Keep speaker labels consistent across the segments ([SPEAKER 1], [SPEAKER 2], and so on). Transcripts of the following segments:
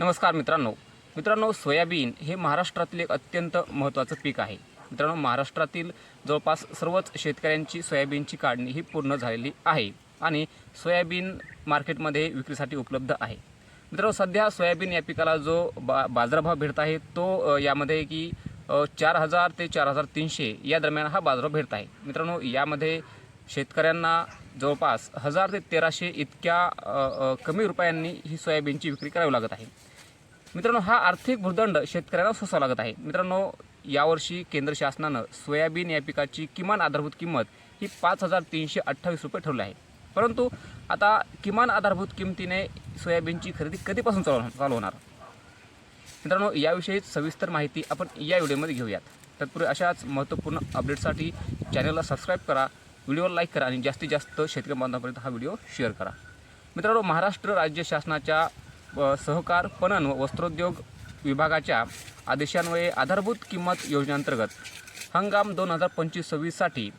[SPEAKER 1] नमस्कार मित्रांनो. मित्रांनो सोयाबीन हे महाराष्ट्रातील एक अत्यंत महत्त्वाचं पीक आहे. मित्रांनो महाराष्ट्रातील जवळपास सर्वच शेतकऱ्यांची सोयाबीनची काढणी ही पूर्ण झालेली आहे आणि सोयाबीन मार्केटमध्ये विक्रीसाठी उपलब्ध आहे. मित्रांनो सध्या सोयाबीन या पिकाला जो बा बाजारभाव भेटत आहे तो यामध्ये की चार हजार ते चार हजार तीनशे या दरम्यान हा बाजारभाव भेटत आहे. मित्रांनो यामध्ये शेतकऱ्यांना जवळपास हजार ते तेराशे इतक्या कमी रुपयांनी ही सोयाबीनची विक्री करावी लागत आहे. मित्रांनो हा आर्थिक भूर्दंड शेतकऱ्यांना सोसावा लागत आहे. मित्रांनो यावर्षी केंद्र शासनानं सोयाबीन या पिकाची किमान आधारभूत किंमत ही पाच हजार तीनशे अठ्ठावीस रुपये ठरवली आहे. परंतु आता किमान आधारभूत किमतीने सोयाबीनची खरेदी कधीपासून चालू चालू होणार? मित्रांनो याविषयी सविस्तर माहिती आपण या व्हिडिओमध्ये घेऊयात. तत्पूर्वी अशाच महत्त्वपूर्ण अपडेटसाठी चॅनलला सबस्क्राईब करा. व्हिडिओला लाईक करा आणि जास्तीत जास्त शेतकरी बांधवांपर्यंत हा व्हिडिओ शेअर करा. मित्रांनो महाराष्ट्र राज्य शासनाच्या सहकार पणन व वस्त्रोद्योग विभागाच्या आदेशान्वये आधारभूत किंमत योजनेअंतर्गत हंगाम दोन हजार पंचवीस सव्वीससाठी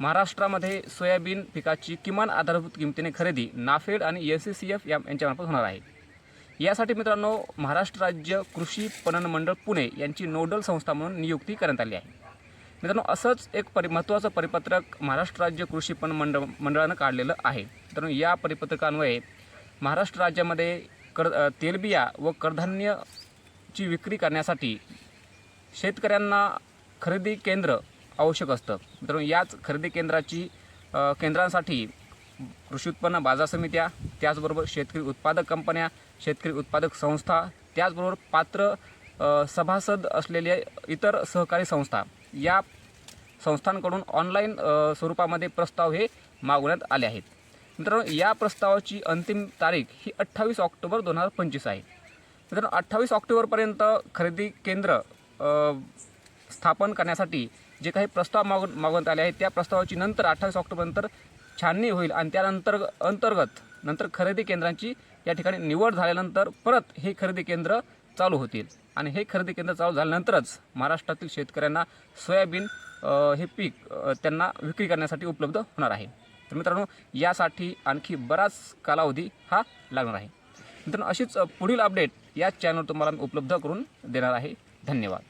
[SPEAKER 1] महाराष्ट्रामध्ये सोयाबीन पिकाची किमान आधारभूत किमतीने खरेदी नाफेड आणि एस सी सी एफ या यांच्यामार्फत होणार आहे. यासाठी मित्रांनो महाराष्ट्र राज्य कृषी पणन मंडळ पुणे यांची नोडल संस्था म्हणून नियुक्ती करण्यात आली आहे. मित्रांनो असंच एक परि महत्त्वाचं परिपत्रक महाराष्ट्र राज्य कृषी पणन मंडळ मंडळानं काढलेलं आहे. मित्रांनो या परिपत्रकान्वये महाराष्ट्र राज्यामध्ये कड तेलबिया व कडधान्यची विक्री करण्यासाठी शेतकऱ्यांना खरेदी केंद्र आवश्यक असतं. मित्रांनो याच खरेदी केंद्राची केंद्रांसाठी कृषी उत्पन्न बाजार समित्या त्याचबरोबर शेतकरी उत्पादक कंपन्या शेतकरी उत्पादक संस्था त्याचबरोबर पात्र सभासद असलेल्या इतर सहकारी संस्था या संस्थांकडून ऑनलाईन स्वरूपामध्ये प्रस्ताव हे मागवण्यात आले आहेत. मित्रांनो या प्रस्तावाची अंतिम तारीख ही अठ्ठावीस ऑक्टोबर दोन हजार पंचवीस आहे. मित्रांनो अठ्ठावीस ऑक्टोबरपर्यंत खरेदी केंद्र स्थापन करण्यासाठी जे काही प्रस्ताव माग मागवण्यात आले आहेत त्या प्रस्तावाची नंतर अठ्ठावीस ऑक्टोबरनंतर छाननी होईल आणि त्यानंतर अंतर्गत नंतर खरेदी केंद्रांची या ठिकाणी निवड झाल्यानंतर परत हे खरेदी केंद्र चालू होतील. आणि हे खरेदी केंद्र चालू झाल्यानंतरच महाराष्ट्रातील शेतकऱ्यांना सोयाबीन हे पीक त्यांना विक्री करण्यासाठी उपलब्ध होणार आहे. तर मित्रांनो यासाठी आणखी बराच कालावधी हा लागणार आहे. मित्रांनो अशीच पुढील अपडेट या चॅनल तुम्हाला मी उपलब्ध करून देणार आहे. धन्यवाद.